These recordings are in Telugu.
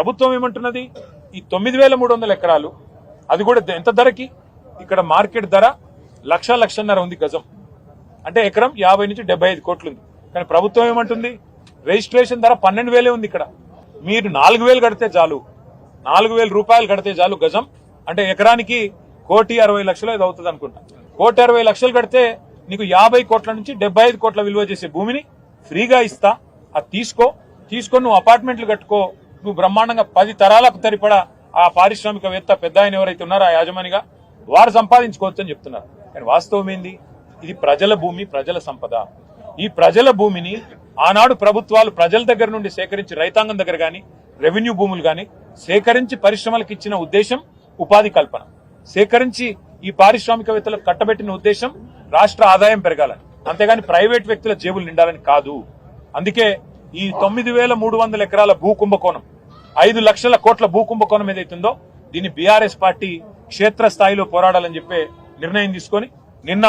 ప్రభుత్వం ఏమంటున్నది? ఈ తొమ్మిది వేల మూడు వందల ఎకరాలు అది కూడా ఎంత ధరకి? ఇక్కడ మార్కెట్ ధర లక్ష లక్షన్నర ఉంది గజం. అంటే ఎకరం యాభై నుంచి డెబ్బై ఐదు కోట్లు ఉంది కానీ ప్రభుత్వం ఏమంటుంది? రిజిస్ట్రేషన్ ధర పన్నెండు వేలే ఉంది ఇక్కడ. మీరు నాలుగు వేలు కడితే చాలు. నాలుగు వేల రూపాయలు కడితే చాలు గజం. అంటే ఎకరానికి కోటి అరవై లక్షలు ఇది అవుతుంది అనుకుంటా. కోటి అరవై లక్షలు కడితే నీకు యాభై కోట్ల నుంచి డెబ్బై ఐదు కోట్ల విలువ చేసే భూమిని ఫ్రీగా ఇస్తా. అది తీసుకో. తీసుకొని నువ్వు అపార్ట్మెంట్లు కట్టుకో. బ్రహ్మాండంగా పది తరాలకు తరిపడా ఆ పారిశ్రామికవేత్త పెద్ద ఆయన ఎవరైతే ఉన్నారో ఆ యాజమానిగా వారు సంపాదించుకోవచ్చు అని చెప్తున్నారు. కానీ వాస్తవం ఏంది? ఇది ప్రజల భూమి ప్రజల సంపద. ఈ ప్రజల భూమిని ఆనాడు ప్రభుత్వాలు ప్రజల దగ్గర నుండి సేకరించి రైతాంగం దగ్గర కానీ రెవెన్యూ భూములు కానీ సేకరించి పరిశ్రమలకు ఇచ్చిన ఉద్దేశం ఉపాధి కల్పన. సేకరించి ఈ పారిశ్రామికవేత్తలకు కట్టబెట్టిన ఉద్దేశం రాష్ట్ర ఆదాయం పెరగాలని. అంతేగాని ప్రైవేట్ వ్యక్తుల జేబులు నిండాలని కాదు. అందుకే ఈ తొమ్మిది వేల మూడు వందల ఎకరాల భూ కుంభకోణం ఐదు లక్షల కోట్ల భూ కుంభకోణం ఏదైతుందో దీన్ని బీఆర్ఎస్ పార్టీ క్షేత్ర స్థాయిలో పోరాడాలని చెప్పే నిర్ణయం తీసుకొని నిన్న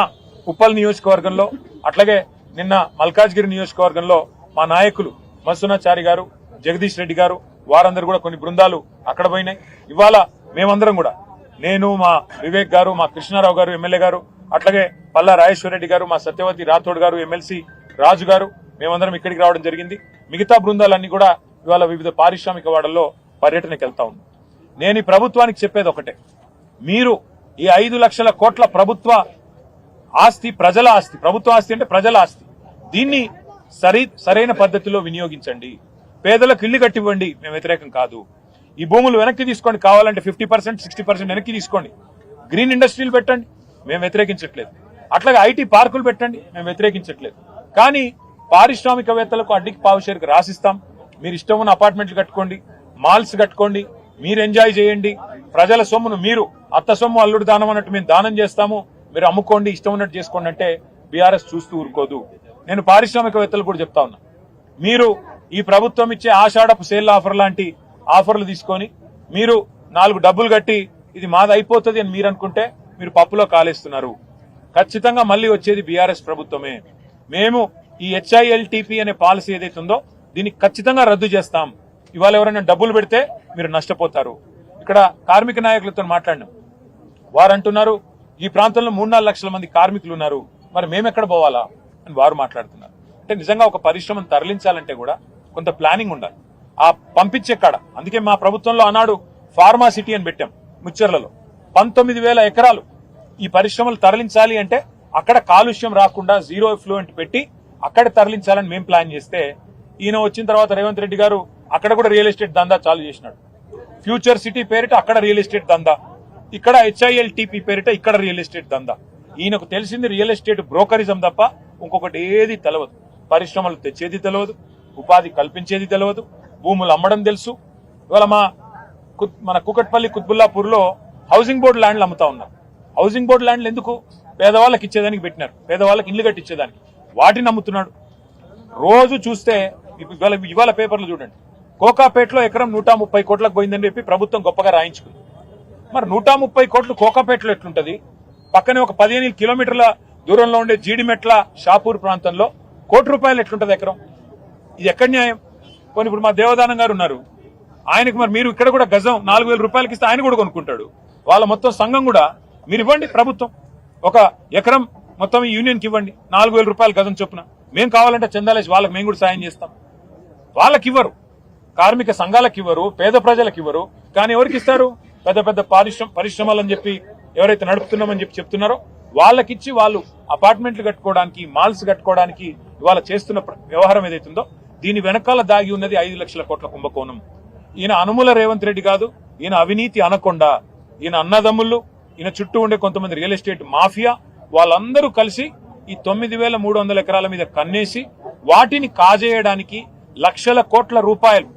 ఉప్పల్ నియోజకవర్గంలో అట్లాగే నిన్న మల్కాజ్గిరి నియోజకవర్గంలో మా నాయకులు మత్సునాచారి గారు జగదీష్ రెడ్డి గారు వారందరూ కూడా కొన్ని బృందాలు అక్కడ పోయినాయి. ఇవాళ మేమందరం కూడా నేను మా వివేక్ గారు మా కృష్ణారావు గారు ఎమ్మెల్యే గారు అట్లాగే పల్లా రాజేశ్వర రెడ్డి గారు మా సత్యవతి రాథోడ్ గారు ఎమ్మెల్సీ రాజు గారు మేమందరం ఇక్కడికి రావడం జరిగింది. మిగతా బృందాలన్నీ కూడా ఇవాళ వివిధ పారిశ్రామిక వాడల్లో పర్యటనకి వెళ్తా ఉంది నేను ఈ ప్రభుత్వానికి చెప్పేది ఒకటే. మీరు ఈ ఐదు లక్షల కోట్ల ప్రభుత్వ ఆస్తి ప్రజల ఆస్తి ప్రభుత్వ ఆస్తి అంటే ప్రజల ఆస్తి. దీన్ని సరి సరైన పద్ధతిలో వినియోగించండి. పేదలకు ఇల్లు కట్టివ్వండి మేము వ్యతిరేకం కాదు. ఈ భూములు వెనక్కి తీసుకోండి కావాలంటే ఫిఫ్టీ పర్సెంట్ సిక్స్టీ పర్సెంట్ వెనక్కి తీసుకోండి. గ్రీన్ ఇండస్ట్రీలు పెట్టండి మేము వ్యతిరేకించట్లేదు. అట్లాగే ఐటీ పార్కులు పెట్టండి మేము వ్యతిరేకించట్లేదు. కానీ పారిశ్రామికవేత్తలకు అడ్డికి పావుషేరుకు రాసిస్తాం. మీరు ఇష్టం ఉన్న అపార్ట్మెంట్లు కట్టుకోండి మాల్స్ కట్టుకోండి మీరు ఎంజాయ్ చేయండి. ప్రజల సొమ్మును మీరు అత్త సొమ్ము అల్లుడు దానం అన్నట్టు మేము దానం చేస్తాము. మీరు అమ్ముకోండి ఇష్టం ఉన్నట్టు చేసుకోండి అంటే బీఆర్ఎస్ చూస్తూ ఊరుకోదు. నేను పారిశ్రామికవేత్తలు కూడా చెప్తా ఉన్నా. మీరు ఈ ప్రభుత్వం ఇచ్చే ఆషాఢపు సేల్ ఆఫర్ లాంటి ఆఫర్లు తీసుకొని మీరు నాలుగు డబ్బులు కట్టి ఇది మాది అయిపోతుంది అని మీరు అనుకుంటే మీరు పప్పులో కాలేస్తున్నారు. ఖచ్చితంగా మళ్ళీ వచ్చేది బీఆర్ఎస్ ప్రభుత్వమే. మేము ఈ హెచ్ఐఎల్టీపీ అనే పాలసీ ఏదైతే ఉందో దీన్ని ఖచ్చితంగా రద్దు చేస్తాం. ఇవాళ ఎవరైనా డబ్బులు పెడితే మీరు నష్టపోతారు. ఇక్కడ కార్మిక నాయకులతో మాట్లాడినాం. వారు అంటున్నారు ఈ ప్రాంతంలో మూడు నాలుగు లక్షల మంది కార్మికులు ఉన్నారు. మరి మేము ఎక్కడ పోవాలా? అని వారు మాట్లాడుతున్నారు. అంటే నిజంగా ఒక పరిశ్రమను తరలించాలంటే కూడా కొంత ప్లానింగ్ ఉండాలి. ఆ పంపించే కాడ అందుకే మా ప్రభుత్వంలో ఆనాడు ఫార్మా సిటీ అని పెట్టాం ముచ్చర్లలో. పంతొమ్మిది వేల ఎకరాలు ఈ పరిశ్రమలు తరలించాలి అంటే అక్కడ కాలుష్యం రాకుండా జీరో ఎఫ్లూయెంట్ పెట్టి అక్కడ తరలించాలని మేము ప్లాన్ చేస్తే ఈయన వచ్చిన తర్వాత రేవంత్ రెడ్డి గారు అక్కడ కూడా రియల్ ఎస్టేట్ దందా చాలు చేసినాడు. ఫ్యూచర్ సిటీ పేరిట అక్కడ రియల్ ఎస్టేట్ దందా. ఇక్కడ హెచ్ఐఎల్ టీపీ పేరిట ఇక్కడ రియల్ ఎస్టేట్ దందా. ఈయనకు తెలిసింది రియల్ ఎస్టేట్ బ్రోకరిజం తప్ప ఇంకొకటి ఏది తెలియదు పరిశ్రమలు తెచ్చేది తెలియదు ఉపాధి కల్పించేది తెలియదు భూములు అమ్మడం తెలుసు. ఇవాళ మా మన కుకట్పల్లి కుత్బుల్లాపూర్లో హౌసింగ్ బోర్డు ల్యాండ్లు అమ్ముతా ఉన్నారు. హౌసింగ్ బోర్డు ల్యాండ్లు ఎందుకు? పేదవాళ్ళకి ఇచ్చేదానికి పెట్టినారు. పేదవాళ్ళకి ఇల్లు కట్టించేదానికి. వాటిని నమ్ముతున్నాడు. రోజు చూస్తే ఇవాళ ఇవాళ పేపర్లు చూడండి. కోకాపేటలో ఎకరం నూట ముప్పై కోట్లకు పోయిందని చెప్పి ప్రభుత్వం గొప్పగా రాయించుకుంది. మరి నూట ముప్పై కోట్లు కోకాపేటలో ఎట్లుంటది? పక్కనే ఒక పదిహేను కిలోమీటర్ల దూరంలో ఉండే జీడిమెట్ల షాపూర్ ప్రాంతంలో కోటి రూపాయలు ఎట్లుంటది ఎకరం? ఇది ఎక్కడ న్యాయం? పోనీ ఇప్పుడు మా దేవదానం గారు ఉన్నారు. ఆయనకు మరి మీరు ఇక్కడ కూడా గజం నాలుగు వేల రూపాయలకి ఇస్తే ఆయన కూడా కొనుక్కుంటాడు. వాళ్ళ మొత్తం సంఘం కూడా మీరు ఇవ్వండి ప్రభుత్వం. ఒక ఎకరం మొత్తం యూనియన్కి ఇవ్వండి. నాలుగు వేల రూపాయలు గజం చొప్పున. మేము కావాలంటే చందాలేసి వాళ్ళకి మేము కూడా సాయం చేస్తాం. వాళ్ళకి ఇవ్వరు. కార్మిక సంఘాలకు ఇవ్వరు పేద ప్రజలకు ఇవ్వరు. కానీ ఎవరికి ఇస్తారు? పెద్ద పెద్ద పారిశ్రమ అని చెప్పి ఎవరైతే నడుపుతున్నామని చెప్పి చెప్తున్నారో వాళ్ళకిచ్చి వాళ్ళు అపార్ట్మెంట్లు కట్టుకోవడానికి మాల్స్ కట్టుకోవడానికి ఇవాళ చేస్తున్న వ్యవహారం ఏదైతుందో దీని వెనకాల దాగి ఉన్నది ఐదు లక్షల కోట్ల కుంభకోణం. ఈయన అనుముల రేవంత్ రెడ్డి కాదు. ఈయన అవినీతి అనకుండా. ఈయన అన్నదమ్ముళ్ళు. ఈయన చుట్టూ ఉండే కొంతమంది రియల్ ఎస్టేట్ మాఫియా. వాళ్ళందరూ కలిసి ఈ తొమ్మిది వేల మూడు వందల ఎకరాల మీద కన్నేసి వాటిని కాజేయడానికి లక్షల కోట్ల రూపాయలు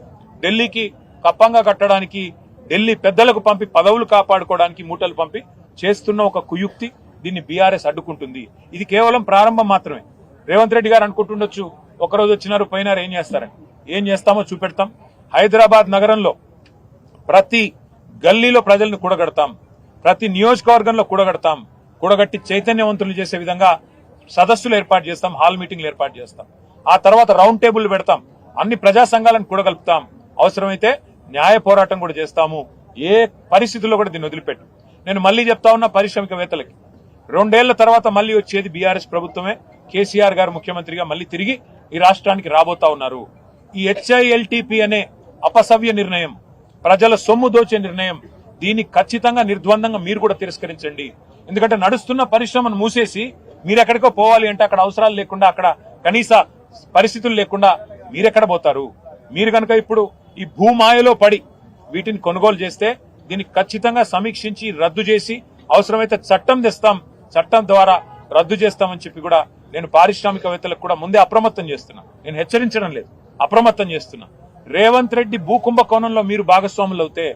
ఢిల్లీకి కప్పంగా కట్టడానికి ఢిల్లీ పెద్దలకు పంపి పదవులు కాపాడుకోవడానికి మూటలు పంపి చేస్తున్న ఒక కుయుక్తి దీన్ని బీఆర్ఎస్ అడ్డుకుంటుంది. ఇది కేవలం ప్రారంభం మాత్రమే. రేవంత్ రెడ్డి గారు అనుకుంటుండొచ్చు ఒకరోజు వచ్చినారు పోయినారు ఏం చేస్తారని. ఏం చేస్తామో చూపెడతాం. హైదరాబాద్ నగరంలో ప్రతి గల్లీలో ప్రజలను కూడగడతాం. ప్రతి నియోజకవర్గంలో కూడగడతాం. కూడగట్టి చైతన్యవంతులు చేసే విధంగా సదస్సులు ఏర్పాటు చేస్తాం హాల్ మీటింగ్లు ఏర్పాటు చేస్తాం. ఆ తర్వాత రౌండ్ టేబుల్ పెడతాం. అన్ని ప్రజా సంఘాలను కూడగలుపుతాం. అవసరమైతే న్యాయ పోరాటం కూడా చేస్తాము. ఏ పరిస్థితుల్లో కూడా దీన్ని వదిలిపెట్టు. నేను మళ్ళీ చెప్తా ఉన్నా పారిశ్రామికవేత్తలకి. రెండేళ్ళ తర్వాత మళ్ళీ వచ్చేది బీఆర్ఎస్ ప్రభుత్వమే. కేసీఆర్ గారు ముఖ్యమంత్రిగా మళ్ళీ తిరిగి ఈ రాష్ట్రానికి రాబోతా ఉన్నారు. ఈ హెచ్ఐఎల్టీపీ అనే అపసవ్య నిర్ణయం ప్రజల సొమ్ము దోచే నిర్ణయం దీన్ని ఖచ్చితంగా నిర్ద్వందంగా మీరు కూడా తిరస్కరించండి. ఎందుకంటే నడుస్తున్న పరిశ్రమను మూసేసి మీరు ఎక్కడికో పోవాలి అంటే అక్కడ అవసరాలు లేకుండా అక్కడ కనీస పరిస్థితులు లేకుండా మీరెక్కడ పోతారు? మీరు కనుక ఇప్పుడు ఈ భూమాయలో పడి వీటిని కొనుగోలు చేస్తే దీన్ని ఖచ్చితంగా సమీక్షించి రద్దు చేసి అవసరమైతే చట్టం తెస్తాం చట్టం ద్వారా రద్దు చేస్తామని చెప్పి కూడా నేను పారిశ్రామికవేత్తలకు కూడా ముందే అప్రమత్తం చేస్తున్నా. నేను హెచ్చరించడం లేదు. అప్రమత్తం చేస్తున్నా. రేవంత్ రెడ్డి భూ కుంభకోణంలో మీరు భాగస్వాములు అవుతే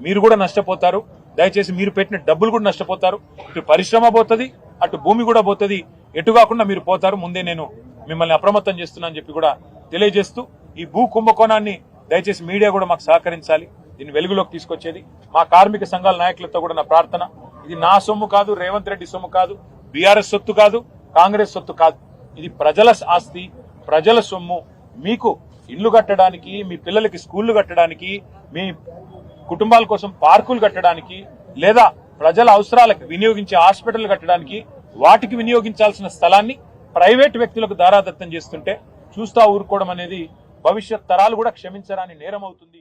మీరు కూడా నష్టపోతారు. దయచేసి మీరు పెట్టిన డబ్బులు కూడా నష్టపోతారు. ఇటు పరిశ్రమ పోతుంది అటు భూమి కూడా పోతుంది. ఎటు కాకుండా మీరు పోతారు. ముందే నేను మిమ్మల్ని అప్రమత్తం చేస్తున్నా అని చెప్పి కూడా తెలియజేస్తూ ఈ భూ కుంభకోణాన్ని దయచేసి మీడియా కూడా మాకు సహకరించాలి. దీన్ని వెలుగులోకి తీసుకొచ్చేది మా కార్మిక సంఘాల నాయకులతో కూడా నా ప్రార్థన. ఇది నా సొమ్ము కాదు రేవంత్ రెడ్డి సొమ్ము కాదు బీఆర్ఎస్ సొత్తు కాదు కాంగ్రెస్ సొత్తు కాదు. ఇది ప్రజల ఆస్తి ప్రజల సొమ్ము. మీకు ఇల్లు కట్టడానికి మీ పిల్లలకి స్కూళ్ళు కట్టడానికి మీ కుటుంబాల కోసం పార్కులు కట్టడానికి లేదా ప్రజల అవసరాలకు వినియోగించే హాస్పిటల్ కట్టడానికి వాటికి వినియోగించాల్సిన స్థలాన్ని ప్రైవేట్ వ్యక్తులకు దారాదత్తం చేస్తుంటే చూస్తా ఊరుకోవడం అనేది భవిష్యత్ తరాలు కూడా క్షమించరాని నేరం అవుతుంది.